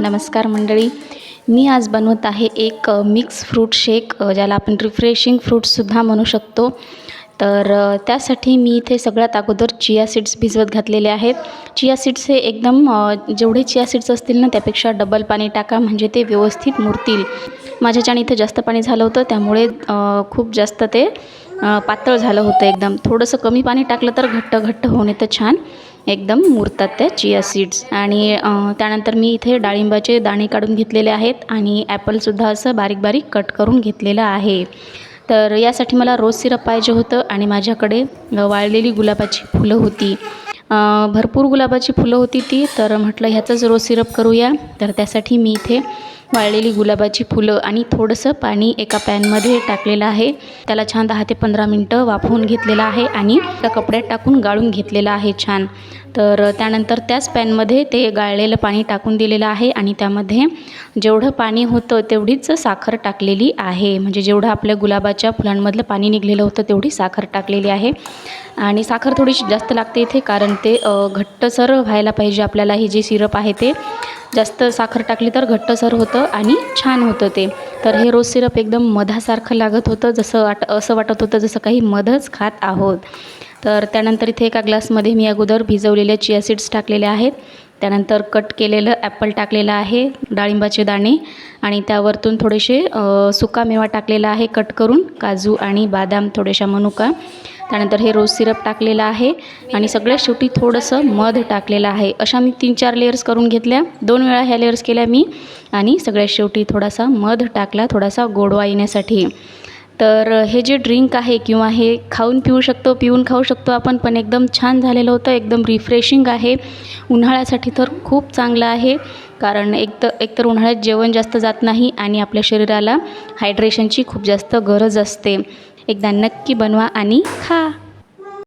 नमस्कार मंडळी. मी आज बनवत आहे एक मिक्स फ्रूट शेक ज्याला आपण रिफ्रेशिंग फ्रूटसुद्धा म्हणू शकतो. तर त्यासाठी मी इथे सगळ्यात अगोदर चिया सीड्स भिजवत घातलेले आहेत. चिया सीड्स हे एकदम जेवढे चिया सीड्स असतील ना त्यापेक्षा डबल पाणी टाका म्हणजे ते व्यवस्थित मुरतील. माझ्याच्याने इथे जास्त पाणी झालं होतं त्यामुळे खूप जास्त ते पातळ झालं होतं एकदम. थोडंसं कमी पाणी टाकलं तर घट्ट घट्ट होऊन येतं छान. एकदम मुरतात त्या चिया सीड्स. आणि त्यानंतर मी इथे डाळिंबाचे दाणे काढून घेतलेले आहेत आणि ॲपलसुद्धा असं बारीक बारीक कट करून घेतलेलं आहे. तर यासाठी मला रोज सिरप पाहिजे होतं आणि माझ्याकडे वाळलेली गुलाबाची फुलं होती. भरपूर गुलाबाची फुलं होती ती तर म्हटलं ह्याचंच रोज सिरप करूया. तर त्यासाठी मी इथे वाळलेली गुलाबाची फुलं आणि थोडंसं पाणी एका पॅनमध्ये टाकलेलं आहे. त्याला छान दहा ते पंधरा मिनटं वाफवून घेतलेलं आहे आणि त्या कपड्यात टाकून गाळून घेतलेलं आहे छान. तर त्यानंतर त्याच पॅनमध्ये ते गाळलेलं पाणी टाकून दिलेलं आहे आणि त्यामध्ये जेवढं पाणी होतं तेवढीच साखर टाकलेली आहे. म्हणजे जेवढं आपल्या गुलाबाच्या फुलांमधलं पाणी निघलेलं होतं तेवढी साखर टाकलेली आहे. आणि साखर थोडीशी जास्त लागते इथे कारण ते घट्टसर व्हायला पाहिजे आपल्याला. हे जे सिरप आहे ते जास्त साखर टाकली तर घट्टसर होतं आणि छान होतं ते. तर हे रोज सिरप एकदम मधासारखं लागत होतं जसं वाट असं वाटत होतं जसं काही मधच खात आहोत. तर त्यानंतर इथे एका ग्लासमध्ये मी अगोदर भिजवलेले चिया सीड्स टाकलेले आहेत. त्यानंतर कट केलेलं ॲपल टाकलेलं आहे डाळिंबाचे दाणे आणि त्यावरतून थोडेसे सुका मेवा टाकलेला आहे कट करून काजू आणि बदाम थोड्याशा मनुका. त्यानंतर हे रोज सिरप टाकलेलं आहे आणि सगळ्यात शेवटी थोडंसं मध टाकलेलं आहे. अशा मी तीन चार लेयर्स करून घेतल्या. दोन वेळा ह्या लेयर्स केल्या मी आणि सगळ्यात शेवटी थोडासा मध टाकला थोडासा गोडवा येण्यासाठी. तर हे जे ड्रिंक आहे किंवा हे खाऊन पिऊ शकतो पिऊन खाऊ शकतो आपण पण एकदम छान झालेलं होतं एकदम रिफ्रेशिंग आहे. उन्हाळ्यासाठी तर खूप चांगलं आहे कारण एक तर एकतर उन्हाळ्यात जेवण जास्त जात नाही आणि आपल्या शरीराला हायड्रेशनची खूप जास्त गरज असते. एकदा नक्की बनवा आणि खा.